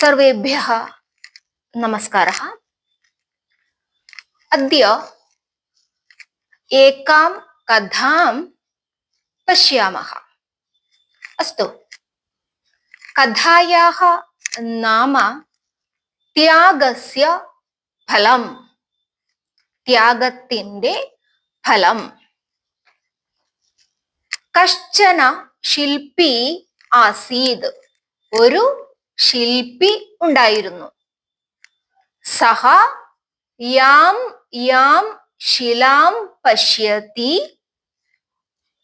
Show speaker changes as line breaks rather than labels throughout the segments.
സർവേഭ്യ നമസ്കാര അദ്യ ഏകാം കഥാം പശ്യാമഹ അസ്തു കഥായാഹ നാമ ത്യാഗസ്യ ഫലം ത്യാഗത്തിന്റെ ഫലം കശ്ചന ശില്പി ആസീത് ഒരു ശില്പി ഉണ്ടായിരുന്നു. സഹ യാം യാം ശിലാം പശ്യതി.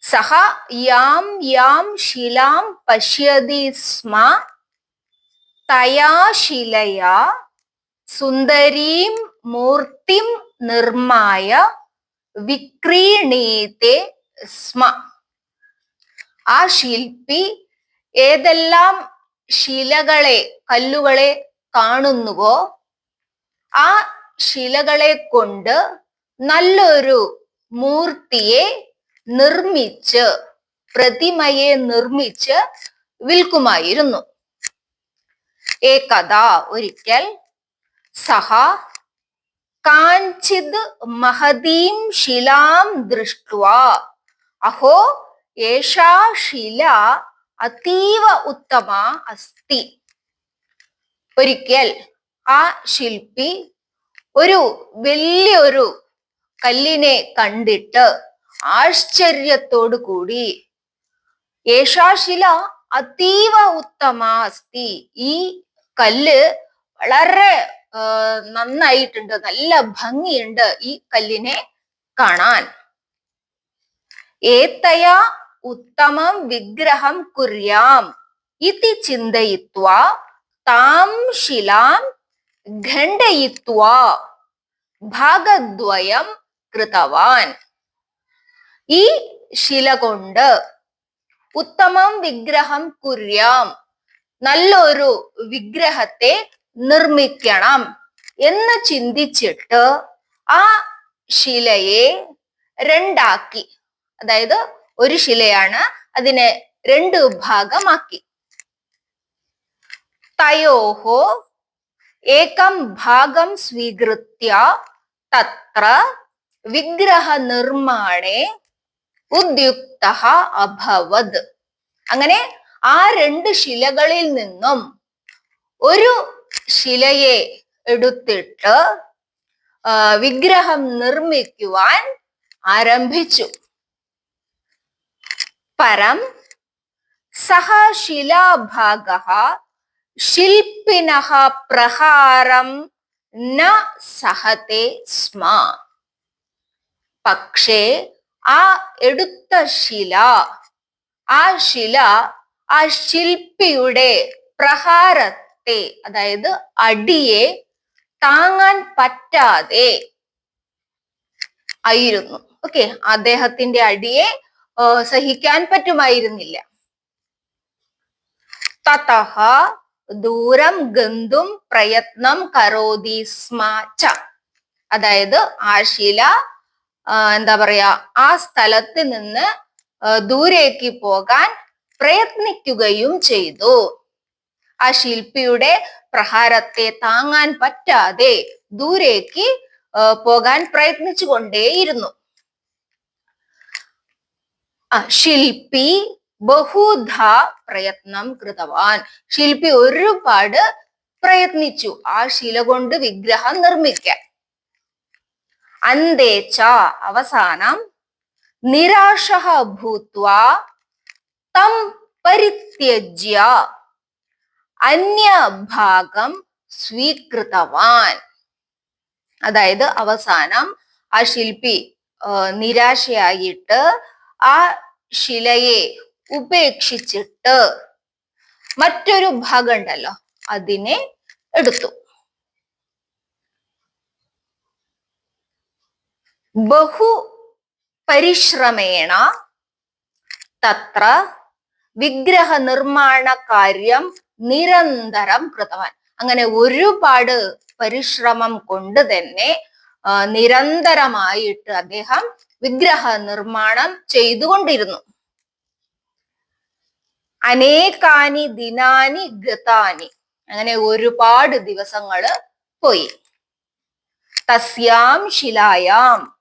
സഹ യാം യാം ശിലാം പശ്യതി സ്മ. തയാ ശിലയാ സുന്ദരീം മൂർത്തിം നിർമായ വിക്രീണീത്തെ സ്മ. ആ ശില്പി ഏതെല്ലാം ശിലകളെ കല്ലുകളെ കാണുന്നുവോ? ആ ശിലകളെ കൊണ്ട് നല്ലൊരു മൂർത്തിയെ നിർമ്മിച്ച് പ്രതിമയെ നിർമ്മിച്ച് വിൽക്കുമായിരുന്നു. ഏകഥ ഒരിക്കൽ സഹ കാഞ്ചിത് മഹതീം ശിലാം ദൃഷ്ട അഹോ ഏഷാ ശില അതീവ ഉത്തമ അസ്ഥി. ഒരിക്കൽ ആ ശില്പി ഒരു വലിയൊരു കല്ലിനെ കണ്ടിട്ട് ആശ്ചര്യത്തോടു കൂടി യേശാശില ശില അതീവ ഉത്തമ അസ്ഥി. ഈ കല്ല് വളരെ നന്നായിട്ടുണ്ട് നല്ല ഭംഗിയുണ്ട് ഈ കല്ലിനെ കാണാൻ. ഏത്തയാ ഉത്തമം വിഗ്രഹം കുര്യാം ഇതി ചിന്തയിത്വ താം ശിലാം ഖണ്ഡയിത്വ ഭാഗദ്വയം കൃതവാൻ. ഈ ശില കൊണ്ട് ഉത്തമം വിഗ്രഹം കുര്യാം നല്ലൊരു വിഗ്രഹത്തെ നിർമ്മിക്കണം എന്ന് ചിന്തിച്ചിട്ട് ആ ശിലയെ രണ്ടാക്കി. അതായത് ഒരു ശിലയാണ് അതിനെ രണ്ട് ഭാഗമാക്കി. തയോഹോ ഏകം ഭാഗം സ്വീകൃത്യ തത്ര വിഗ്രഹ നിർമ്മാണേ ഉദ്യുക്ത അഭവത് അങ്ങനെ ആ രണ്ട് ശിലകളിൽ നിന്നും ഒരു ശിലയെ എടുത്തിട്ട് വിഗ്രഹം നിർമ്മിക്കുവാൻ ആരംഭിച്ചു. പരം സഹ ശിലാഭാഗ ശില്പിന പ്രഹാരം ന സഹത്തെ സ്മ. പക്ഷേ ആ എടുത്ത ശില ആ ശില ആ ശില്പിയുടെ പ്രഹാരത്തെ അതായത് അടിയെ താങ്ങാൻ പറ്റാതെ ആയിരുന്നു. ഓക്കെ അദ്ദേഹത്തിന്റെ അടിയെ സഹിക്കാൻ പറ്റുമായിരുന്നില്ല. തതഹ ദൂരം ഗന്തും പ്രയത്നം കരോതി സ്മാച്ച അതായത് ആ ശില എന്താ പറയാ ആ സ്ഥലത്ത് നിന്ന് ദൂരേക്ക് പോകാൻ പ്രയത്നിക്കുകയും ചെയ്തു. ആ ശില്പിയുടെ പ്രഹാരത്തെ താങ്ങാൻ പറ്റാതെ ദൂരേക്ക് പോകാൻ പ്രയത്നിച്ചു കൊണ്ടേയിരുന്നു. ശില്പി ബഹുധ പ്രയത്നം കൃതവാൻ. ശില്പി ഒരുപാട് പ്രയത്നിച്ചു ആ ശില കൊണ്ട് വിഗ്രഹം നിർമ്മിക്കാൻ. അന്തേച്ച അവസാനം നിരാശ ഭൂത്വ തം പരിത്യജ്യ അന്യഭാഗം സ്വീകൃതവാൻ. അതായത് അവസാനം ആ ശില്പി നിരാശയായിട്ട് ആ ശിലയെ ഉപേക്ഷിച്ചിട്ട് മറ്റൊരു ഭാഗം ഉണ്ടല്ലോ അതിനെ എടുത്തു. ബഹു പരിശ്രമേണ തത്ര വിഗ്രഹ നിർമ്മാണ കാര്യം നിരന്തരം കൃതവാൻ അങ്ങനെ ഒരുപാട് പരിശ്രമം കൊണ്ട് തന്നെ നിരന്തരമായിട്ട് അദ്ദേഹം വിഗ്രഹ നിർമ്മാണം ചെയ്തുകൊണ്ടിരുന്നു. അനേകാനി ദിനാനി ഗതാനി. അങ്ങനെ ഒരുപാട് ദിവസങ്ങൾ പോയി. തസ്യാം ശിലായാം.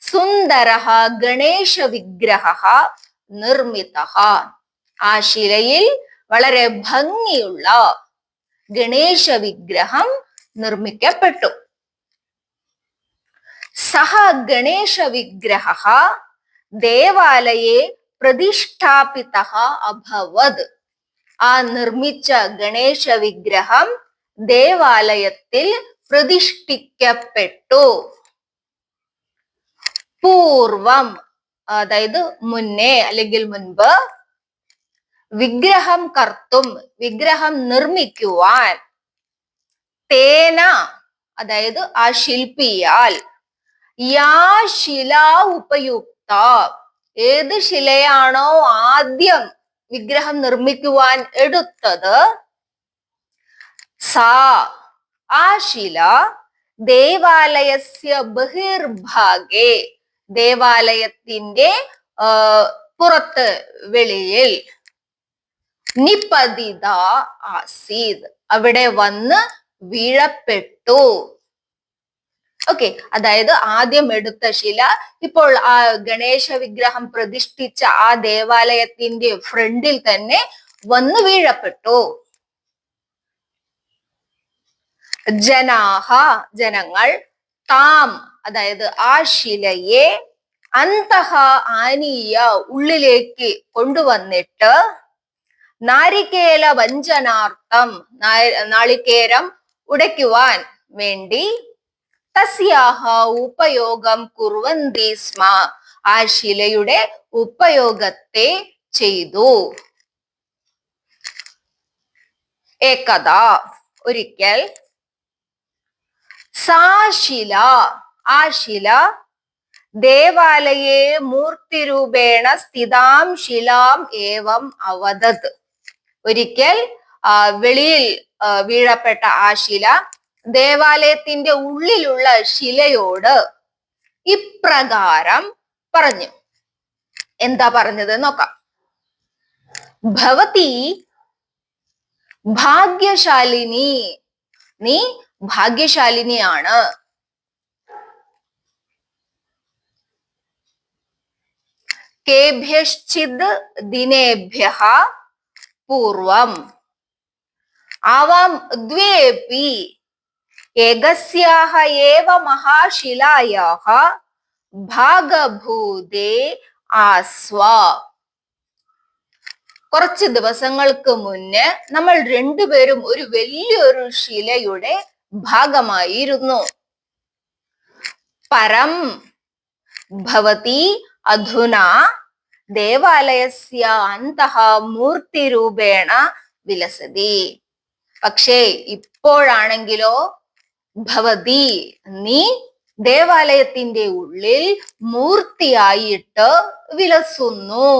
സുന്ദര ഗണേശ വിഗ്രഹ നിർമ്മിത ആ ശിലയിൽ വളരെ ഭംഗിയുള്ള ഗണേശ വിഗ്രഹം നിർമ്മിക്കപ്പെട്ടു. സഹ ഗണേശ വിഗ്രഹ ദേവാലയെ പ്രതിഷ്ഠാപിത അഭവത്. ആ നിർമ്മിച്ച ഗണേശ വിഗ്രഹം ദേവാലയത്തിൽ പ്രതിഷ്ഠിക്കപ്പെട്ടു. പൂർവം അതായത് മുന്നേ അല്ലെങ്കിൽ മുൻപ് വിഗ്രഹം കർത്തും വിഗ്രഹം നിർമ്മിക്കുവാൻ തേന അതായത് ആ ശില്പിയാൽ യാ ഉപയുക്ത. ഏത് ശിലയാണോ ആദ്യം വിഗ്രഹം നിർമ്മിക്കുവാൻ എടുത്തത്? സാ. ആ ശില ദേവാലയസ്യ ബഹിർഭാഗെ ദേവാലയത്തിന്റെ പുറത്ത് വെളിയിൽ നിപതിത ആസീദ് അവിടെ വന്ന് വീഴപ്പെട്ടു. ഓക്കെ അതായത് ആദ്യം എടുത്ത ശില. ഇപ്പോൾ ആ ഗണേശ വിഗ്രഹം പ്രതിഷ്ഠിച്ച ആ ദേവാലയത്തിന്റെ ഫ്രണ്ടിൽ തന്നെ വന്നു വീഴപ്പെട്ടു. ജനാഹ ജനങ്ങൾ താം അതായത് ആ ശിലയെ അന്തഹ ആനീയ ഉള്ളിലേക്ക് കൊണ്ടുവന്നിട്ട് നാരികേല വഞ്ചനാർത്ഥം നാളികേരം ഉടയ്ക്കുവാൻ വേണ്ടി തസ്യാഹ ഉപയോഗം കുറുവന്തി സ്മ. ആ ശിലയുടെ ഉപയോഗത്തെ ചെയ്തു. ഏകഥ ഒരിക്കൽ സാശില ആ ശില ദേവാലയെ മൂർത്തിരൂപേണ സ്ഥിതാം ശിലാം ഏവം അവതത്. ഒരിക്കൽ വെളിയിൽ വീഴപ്പെട്ട ആ ശില ദേവാലയത്തിന്റെ ഉള്ളിലുള്ള ശിലയോട് ഇപ്രകാരം പറഞ്ഞു. എന്താ പറഞ്ഞത്? നോക്കാം. ഭവതി ഭാഗ്യശാലിനി. നീ ഭാഗ്യശാലിനിയാണ്. കേഭ്യശ്ചിത് ദിനേഭ്യ പൂർവം. ആവാം ദ്വേപി. ഭാഗഭൂതേ ആസ്വ. കുറച്ച് ദിവസങ്ങൾക്ക് മുന്നേ നമ്മൾ രണ്ടുപേരും ഒരു വലിയൊരു ശിലയുടെ ഭാഗമായിരുന്നു. പരം ഭവതി അധുന ദേവാലയസ്യ അന്തഃ മൂർത്തിരൂപേണ വിലസതി. പക്ഷേ ഇപ്പോഴാണെങ്കിലോ ഭവതി നീ ദേവാലയത്തിന്റെ ഉള്ളിൽ മൂർത്തിയായിട്ട് വിലസുന്നു.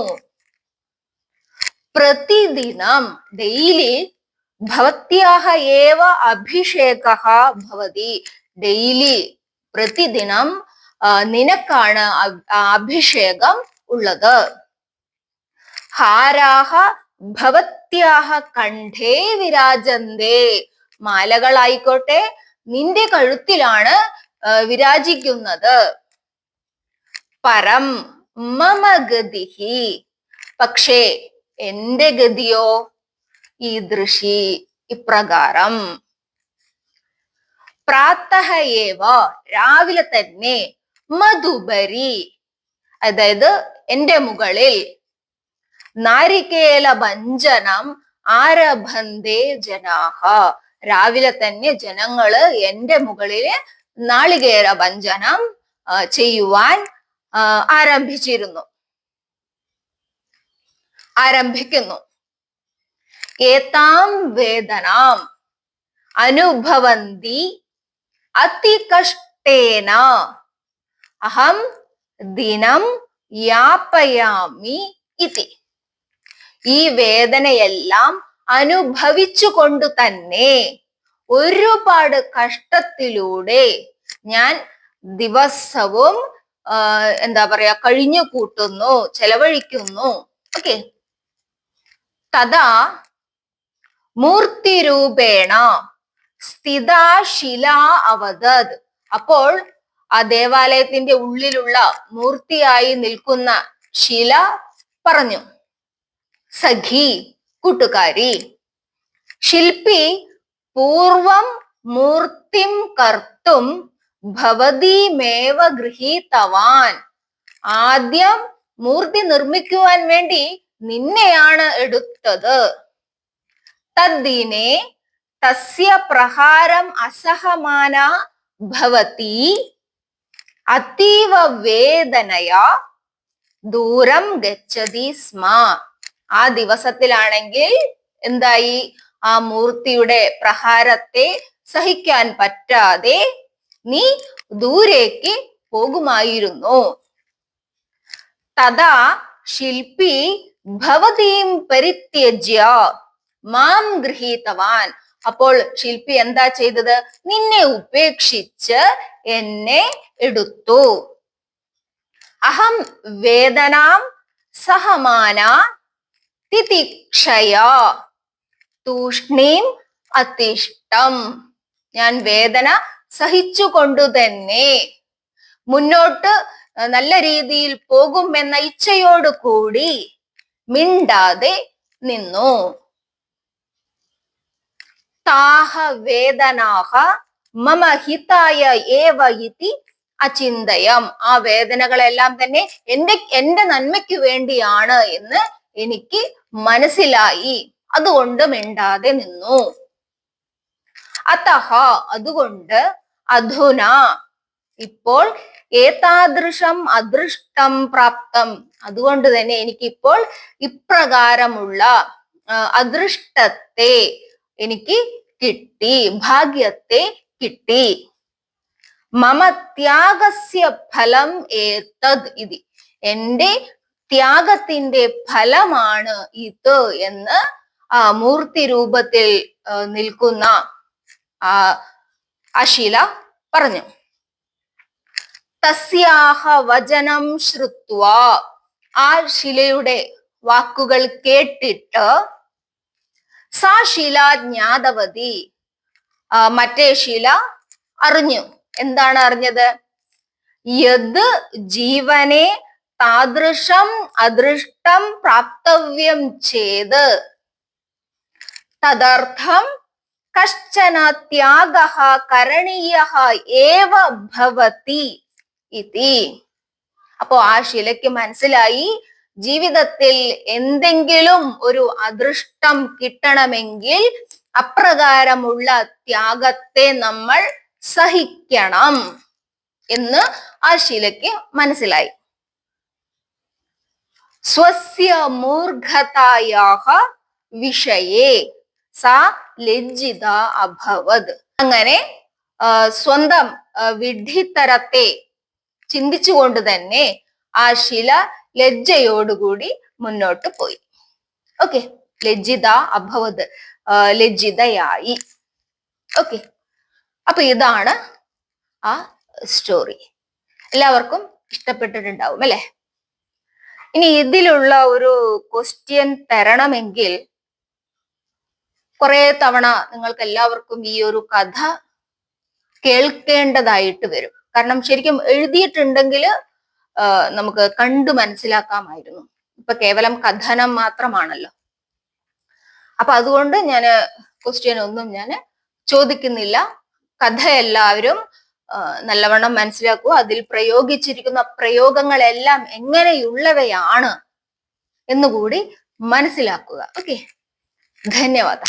പ്രതിദിനം ഡെയിലി ഭവത്യാഹ ഏവ അഭിഷേക ഭവതി. ഡെയിലി പ്രതിദിനം നിനക്കാണ് അഭിഷേകം ഉള്ളത്. ഹാരാഹ ഭവത്യാഹ കണ്ഠേ വിരാജന്തേ. മാലകളായിക്കോട്ടെ നിന്റെ കഴുത്തിലാണ് വിരാജിക്കുന്നത്. പരം മമ ഗതിഹി. പക്ഷേ എന്റെ ഗതിയോ? ഈ ദൃശി ഇപ്രകാരം. പ്രാത്തഹയേവ രാവിലെ തന്നെ മധുബരി അതായത് എന്റെ മുകളിൽ. നാരികേല ഭഞ്ജനം ആരഭന്തേ ജനാഹ. രാവിലെ തന്നെ ജനങ്ങൾ എന്റെ മുകളിൽ നാളികേര ആ, ചെയ്യുവാൻ ആരംഭിച്ചിരുന്നു. ആരംഭിക്കുന്നു. ഏതാം വേദനാം അനുഭവന്തി അതികഷ്ടേന. അഹം ദിനം യാപയാമി ഇതി. ഈ വേദനയെല്ലാം അനുഭവിച്ചുകൊണ്ട് തന്നെ ഒരുപാട് കഷ്ടത്തിലൂടെ ഞാൻ ദിവസവും എന്താ പറയാ കഴിഞ്ഞു കൂട്ടുന്നു ചെലവഴിക്കുന്നു. ഓക്കെ തഥാ മൂർത്തിരൂപേണ സ്ഥിതാശില അവതത് അപ്പോൾ ആ ദേവാലയത്തിന്റെ ഉള്ളിലുള്ള മൂർത്തിയായി നിൽക്കുന്ന ശില പറഞ്ഞു സഖി കൂട്ടുകാരി. ശില്പി പൂർവം മൂർത്തിം കർത്തും ഭവതീമേവ ഗൃഹീതവാൻ. ആദ്യം മൂർത്തി നിർമ്മിക്കുവാൻ വേണ്ടി നിന്നെയാണ് എടുത്തത്. തദ്ദിനെ തസ്യ പ്രഹാരം അസഹമാന ഭവതി അതീവ വേദനയാ ദൂരം ഗച്ഛതി സ്മ. ആ ദിവസത്തിലാണെങ്കിൽ എന്തായി? ആ മൂർത്തിയുടെ പ്രഹാരത്തെ സഹിക്കാൻ പറ്റാതെ നീ ദൂരേക്ക് പോകുമായിരുന്നു. തഥാ ശില്പി ഭവതീം പരിത്യജ്യ മാം ഗൃഹീതവാൻ. അപ്പോൾ ശില്പി എന്താ ചെയ്തത്? നിന്നെ ഉപേക്ഷിച്ച് എന്നെ എടുത്തു. അഹം വേദനാം സഹമാന തിതിക്ഷയ തൂഷ്ണീം അതിഷ്ടം ഞാൻ വേദന സഹിച്ചുകൊണ്ടു തന്നെ. മുന്നോട്ട് നല്ല രീതിയിൽ പോകുമെന്ന ഇച്ഛയോട് കൂടി മിണ്ടാതെ നിന്നു. താഹ വേദനാഹ മമ ഹിതായ ഏവ ഇതി അചിന്തയം. ആ വേദനകളെല്ലാം തന്നെ എന്റെ എന്റെ നന്മയ്ക്ക് വേണ്ടിയാണ് എന്ന് എനിക്ക് മനസ്സിലായി. അതുകൊണ്ട് മിണ്ടാതെ നിന്നു. അതഹ അതുകൊണ്ട് അധുന. ഇപ്പോൾ ഏതാദൃശം അദൃഷ്ടം പ്രാപ്തം. അതുകൊണ്ട് തന്നെ എനിക്കിപ്പോൾ ഇപ്രകാരമുള്ള അദൃഷ്ടത്തെ എനിക്ക് കിട്ടി ഭാഗ്യത്തെ കിട്ടി. മമ ത്യാഗസ്യ ഫലം ഏതത് ഇതി എന്റെ ത്യാഗത്തിന്റെ ഫലമാണ് ഇത് എന്ന് ആ മൂർത്തി രൂപത്തിൽ നിൽക്കുന്ന ആ അശീല പറഞ്ഞു. തസ്യാഹ വചനം ശ്രുത്വ. ആ ശിലയുടെ വാക്കുകൾ കേട്ടിട്ട് സാ ശില ജ്ഞാതവതി മറ്റേ ശില അറിഞ്ഞു. എന്താണ് അറിഞ്ഞത്? യത് ജീവനെ താദൃശം അദൃഷ്ടം പ്രാപ്തവ്യം ചേത്. തദർത്ഥം കശ്ചന ത്യാഗ കരണീയ ഏവ ഭവതി ഇതി. അപ്പോ ആ ശിലയ്ക്ക് മനസ്സിലായി ജീവിതത്തിൽ എന്തെങ്കിലും ഒരു അദൃഷ്ടം കിട്ടണമെങ്കിൽ അപ്രകാരമുള്ള ത്യാഗത്തെ നമ്മൾ സഹിക്കണം എന്ന് ആ ശിലയ്ക്ക് മനസ്സിലായി. സ്വസ്യ മൂർഖതായാഹ വിഷയേ. സാ ലജ്ജിത അഭവത്. അങ്ങനെ സ്വന്തം വിഡ്ഢിത്തരത്തെ ചിന്തിച്ചുകൊണ്ട് തന്നെ ആ ശില ലജ്ജയോടുകൂടി മുന്നോട്ട് പോയി. ഓക്കെ. ലജ്ജിത അഭവത് ലജ്ജിതയായി. ഓക്കെ. അപ്പൊ ഇതാണ് ആ സ്റ്റോറി. എല്ലാവർക്കും ഇഷ്ടപ്പെട്ടിട്ടുണ്ടാവും അല്ലെ? ഇനി ഇതിലുള്ള ഒരു ക്വസ്റ്റ്യൻ തരണമെങ്കിൽ കുറെ തവണ നിങ്ങൾക്ക് എല്ലാവർക്കും ഈ ഒരു കഥ കേൾക്കേണ്ടതായിട്ട് വരും. കാരണം ശരിക്കും എഴുതിയിട്ടുണ്ടെങ്കിൽ നമുക്ക് കണ്ടു മനസ്സിലാക്കാമായിരുന്നു. ഇപ്പൊ കേവലം കഥനം മാത്രമാണല്ലോ. അപ്പൊ അതുകൊണ്ട് ഞാൻ ക്വസ്റ്റ്യൻ ഒന്നും ഞാൻ ചോദിക്കുന്നില്ല. കഥ എല്ലാവരും നല്ലവണ്ണം മനസ്സിലാക്കുക അതിൽ പ്രയോഗിച്ചിരിക്കുന്ന പ്രയോഗങ്ങളെല്ലാം എങ്ങനെയുള്ളവയാണ് എന്നുകൂടി മനസ്സിലാക്കുക. ഓക്കെ? ധന്യവാദ.